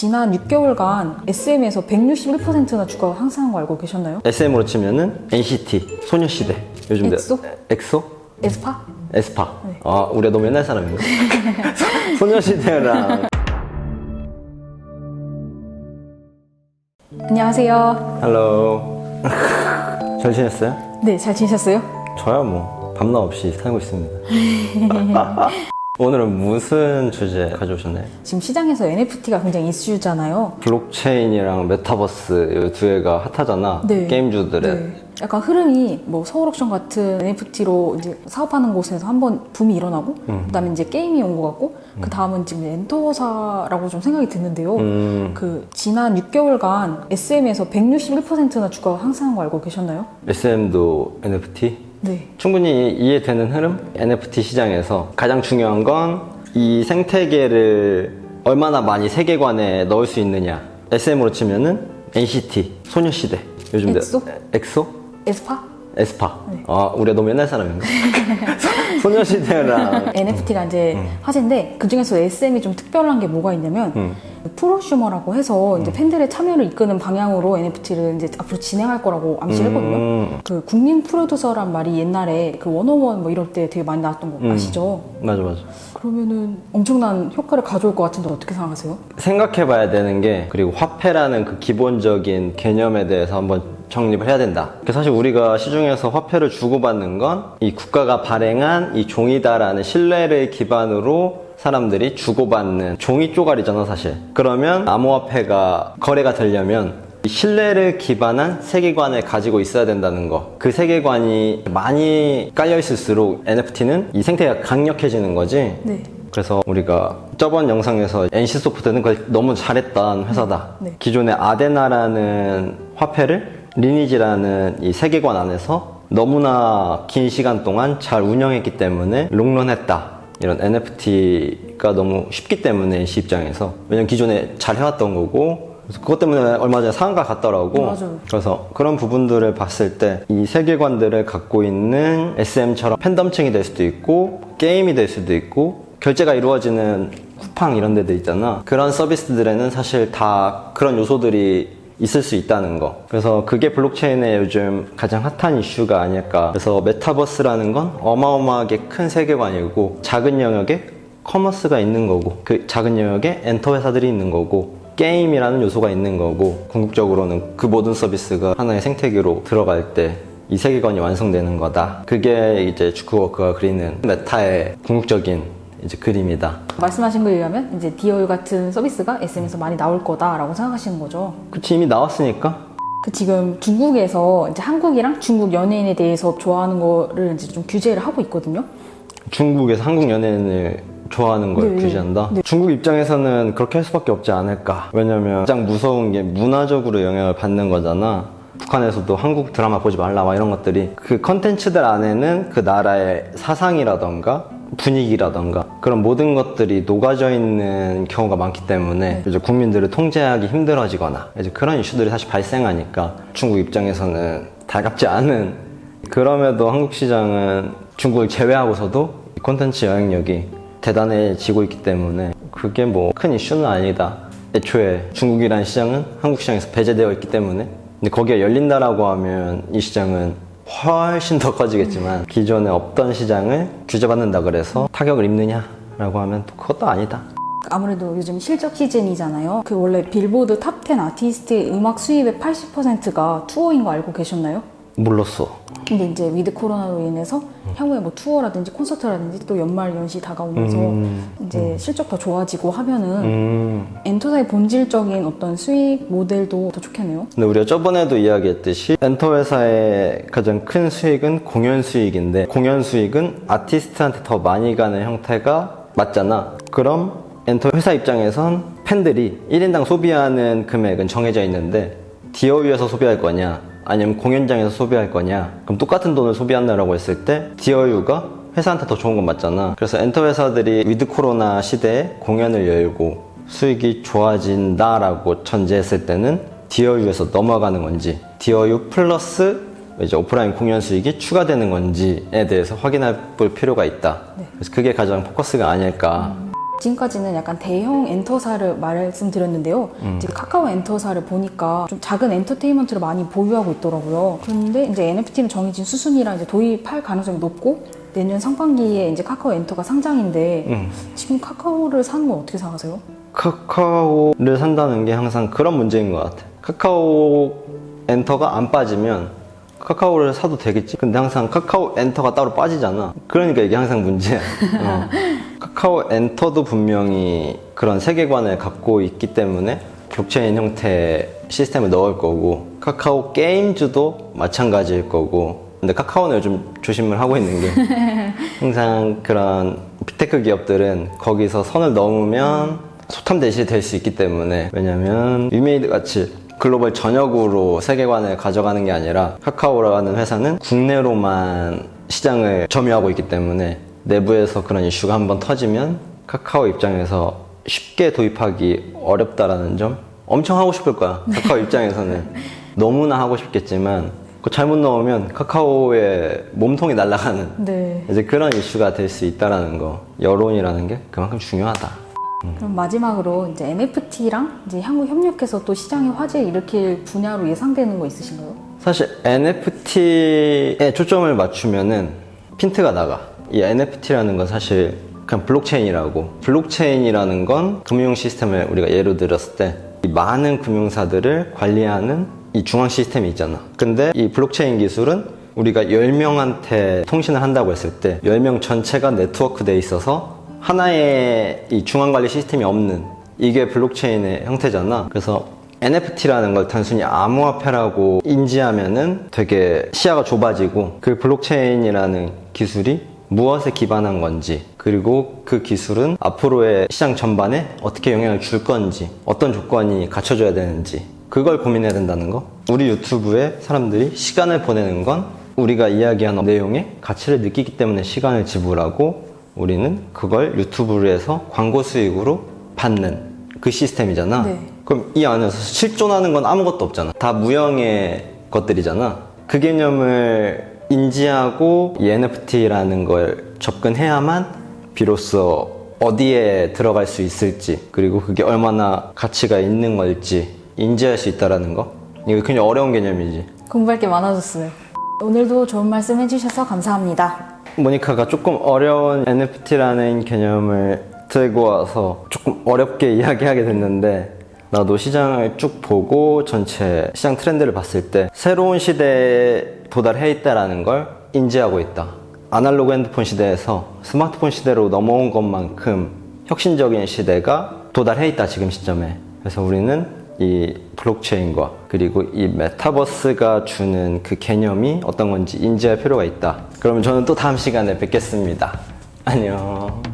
지난 6개월간 SM에서 161%나 주가가 상승한 거 알고 계셨나요? SM으로 치면은 NCT, 소녀시대. 요즘 엑소? 내- 엑소? 에스파? 에스파. 네. 아, 우리가 너무 옛날 사람인가? 소녀시대랑. 안녕하세요. 할로. 잘 지냈어요? 네, 잘 지내셨어요? 저야 뭐, 밤낮 없이 살고 있습니다. 오늘은 무슨 주제 가져오셨나요? 지금 시장에서 NFT가 굉장히 이슈잖아요. 블록체인이랑 메타버스 이 두 개가 핫하잖아. 네. 게임주들의. 네. 약간 흐름이 뭐 서울 옥션 같은 NFT로 이제 사업하는 곳에서 한번 붐이 일어나고 그다음에 이제 게임이 온 것 같고 그 다음은 지금 엔터사라고 좀 생각이 드는데요. 음, 그 지난 6개월간 SM에서 161%나 주가가 상승한 거 알고 계셨나요? SM도 NFT? 네. 충분히 이해되는 흐름? NFT 시장에서 가장 중요한 건 이 생태계를 얼마나 많이 세계관에 넣을 수 있느냐. SM으로 치면은 NCT, 소녀시대. 요즘 엑소? 엑소? 에스파? 에스파. 네. 아, 우리가 너무 옛날 사람인가? 소녀시대랑 NFT가 이제 음. 화제인데 그 중에서 SM이 좀 특별한 게 뭐가 있냐면 음. 프로슈머라고 해서 이제 팬들의 참여를 이끄는 방향으로 NFT를 이제 앞으로 진행할 거라고 암시를 했거든요. 음. 그 국민 프로듀서란 말이 옛날에 그 원어원 뭐 이럴 때 되게 많이 나왔던 거 음. 아시죠? 맞아 맞아. 그러면은 엄청난 효과를 가져올 것 같은데 어떻게 생각하세요? 생각해 봐야 되는 게 그리고 화폐라는 그 기본적인 개념에 대해서 한번 정립을 해야 된다. 그 사실 우리가 시중에서 화폐를 주고받는 건 이 국가가 발행한 이 종이다라는 신뢰를 기반으로 사람들이 주고받는 종이 쪼가리잖아 사실. 그러면 암호화폐가 거래가 되려면 이 신뢰를 기반한 세계관을 가지고 있어야 된다는 거. 그 세계관이 많이 깔려 있을수록 NFT는 이 생태가 강력해지는 거지. 네. 그래서 우리가 저번 영상에서 NC소프트는 그걸 너무 잘했던 회사다. 네. 기존의 아데나라는 화폐를 리니지라는 이 세계관 안에서 너무나 긴 시간 동안 잘 운영했기 때문에 롱런했다. 이런 NFT가 너무 쉽기 때문에 NC 입장에서 왜냐면 기존에 잘 해왔던 거고 그래서 그것 때문에 얼마 전에 상한가 갔더라고. 맞아요. 그래서 그런 부분들을 봤을 때 이 세계관들을 갖고 있는 SM처럼 팬덤층이 될 수도 있고 게임이 될 수도 있고 결제가 이루어지는 쿠팡 이런 데들 있잖아. 그런 서비스들에는 사실 다 그런 요소들이 있을 수 있다는 거. 그래서 그게 블록체인의 요즘 가장 핫한 이슈가 아닐까. 그래서 메타버스라는 건 어마어마하게 큰 세계관이고 작은 영역에 커머스가 있는 거고 그 작은 영역에 엔터 회사들이 있는 거고 게임이라는 요소가 있는 거고 궁극적으로는 그 모든 서비스가 하나의 생태계로 들어갈 때 이 세계관이 완성되는 거다. 그게 이제 주크워크가 그리는 메타의 궁극적인 이제 그림이다. 말씀하신 거에 의하면 이제 디어유 같은 서비스가 SM에서 많이 나올 거다라고 생각하시는 거죠. 그치 이미 나왔으니까 그 지금 중국에서 이제 한국이랑 중국 연예인에 대해서 좋아하는 거를 이제 좀 규제를 하고 있거든요. 중국에서 한국 연예인을 좋아하는 걸 네, 규제한다. 네. 중국 입장에서는 그렇게 할 수밖에 없지 않을까. 왜냐면 가장 무서운 게 문화적으로 영향을 받는 거잖아. 북한에서도 한국 드라마 보지 말라 막 이런 것들이 그 컨텐츠들 안에는 그 나라의 사상이라던가 분위기라던가 그런 모든 것들이 녹아져 있는 경우가 많기 때문에 이제 국민들을 통제하기 힘들어지거나 이제 그런 이슈들이 사실 발생하니까 중국 입장에서는 달갑지 않은 그럼에도 한국 시장은 중국을 제외하고서도 이 콘텐츠 영향력이 대단해지고 있기 때문에 그게 뭐 큰 이슈는 아니다. 애초에 중국이라는 시장은 한국 시장에서 배제되어 있기 때문에 근데 거기에 열린다라고 하면 이 시장은 훨씬 더 커지겠지만 기존에 없던 시장을 규제받는다 그래서 타격을 입느냐라고 하면 또 그것도 아니다. 아무래도 요즘 실적 시즌이잖아요. 그 원래 빌보드 탑 10 아티스트의 음악 수입의 80%가 투어인 거 알고 계셨나요? 몰랐어. 근데 이제 위드 코로나로 인해서 향후에 뭐 투어라든지 콘서트라든지 또 연말 연시 다가오면서 이제 실적 더 좋아지고 하면은 음. 엔터사의 본질적인 어떤 수익 모델도 더 좋겠네요. 근데 우리가 저번에도 이야기했듯이 엔터 회사의 가장 큰 수익은 공연 수익인데 공연 수익은 아티스트한테 더 많이 가는 형태가 맞잖아. 그럼 엔터 회사 입장에선 팬들이 1인당 소비하는 금액은 정해져 있는데 디어유에서 소비할 거냐 아니면 공연장에서 소비할 거냐 그럼 똑같은 돈을 소비한다라고 했을 때 디어유가 회사한테 더 좋은 건 맞잖아. 그래서 엔터 회사들이 위드 코로나 시대에 공연을 열고 수익이 좋아진다라고 전제했을 때는 디어유에서 넘어가는 건지 디어유 플러스 이제 오프라인 공연 수익이 추가되는 건지에 대해서 확인해 볼 필요가 있다. 그래서 그게 가장 포커스가 아닐까. 지금까지는 약간 대형 엔터사를 말씀드렸는데요. 이제 카카오 엔터사를 보니까 좀 작은 엔터테인먼트를 많이 보유하고 있더라고요. 그런데 이제 NFT는 정해진 수순이랑 이제 도입할 가능성이 높고 내년 상반기에 이제 카카오 엔터가 상장인데 지금 카카오를 사는 건 어떻게 생각하세요? 카카오를 산다는 게 항상 그런 문제인 것 같아. 카카오 엔터가 안 빠지면 카카오를 사도 되겠지. 근데 항상 카카오 엔터가 따로 빠지잖아. 그러니까 이게 항상 문제야. 어. 카카오 엔터도 분명히 그런 세계관을 갖고 있기 때문에 블록체인 형태 시스템을 넣을 거고 카카오 게임즈도 마찬가지일 거고 근데 카카오는 요즘 조심을 하고 있는 게 항상 그런 빅테크 기업들은 거기서 선을 넘으면 소탐 대신이 될수 있기 때문에 왜냐면 위메이드 같이 글로벌 전역으로 세계관을 가져가는 게 아니라 카카오라는 회사는 국내로만 시장을 점유하고 있기 때문에 내부에서 그런 이슈가 한번 터지면 카카오 입장에서 쉽게 도입하기 어렵다라는 점 엄청 하고 싶을 거야 카카오 입장에서는 너무나 하고 싶겠지만 그 잘못 넣으면 카카오의 몸통이 날아가는 네. 이제 그런 이슈가 될 수 있다라는 거 여론이라는 게 그만큼 중요하다. 그럼 마지막으로 이제 NFT랑 이제 향후 협력해서 또 시장에 화제 일으킬 분야로 예상되는 거 있으신가요? 사실 NFT에 초점을 맞추면은 핀트가 나가. 이 NFT라는 건 사실 그냥 블록체인이라고. 블록체인이라는 건 금융 시스템을 우리가 예로 들었을 때이 많은 금융사들을 관리하는 이 중앙 시스템이 있잖아. 근데 이 블록체인 기술은 우리가 10명한테 통신을 한다고 했을 때 10명 전체가 네트워크 돼 있어서 하나의 이 중앙 관리 시스템이 없는 이게 블록체인의 형태잖아. 그래서 NFT라는 걸 단순히 암호화폐라고 인지하면은 되게 시야가 좁아지고 그 블록체인이라는 기술이 무엇에 기반한 건지 그리고 그 기술은 앞으로의 시장 전반에 어떻게 영향을 줄 건지 어떤 조건이 갖춰져야 되는지 그걸 고민해야 된다는 거 우리 유튜브에 사람들이 시간을 보내는 건 우리가 이야기한 내용에 가치를 느끼기 때문에 시간을 지불하고 우리는 그걸 유튜브로 해서 광고 수익으로 받는 그 시스템이잖아 네. 그럼 이 안에서 실존하는 건 아무것도 없잖아. 다 무형의 것들이잖아. 그 개념을 인지하고 이 NFT라는 걸 접근해야만 비로소 어디에 들어갈 수 있을지 그리고 그게 얼마나 가치가 있는 걸지 인지할 수 있다라는 거. 이거 굉장히 어려운 개념이지. 공부할 게 많아졌어요. 오늘도 좋은 말씀 해주셔서 감사합니다. 모니카가 조금 어려운 NFT라는 개념을 들고 와서 조금 어렵게 이야기하게 됐는데 나도 시장을 쭉 보고 전체 시장 트렌드를 봤을 때 새로운 시대에 도달해 있다라는 걸 인지하고 있다. 아날로그 핸드폰 시대에서 스마트폰 시대로 넘어온 것만큼 혁신적인 시대가 도달해 있다 지금 시점에. 그래서 우리는 이 블록체인과 그리고 이 메타버스가 주는 그 개념이 어떤 건지 인지할 필요가 있다. 그러면 저는 또 다음 시간에 뵙겠습니다. 안녕.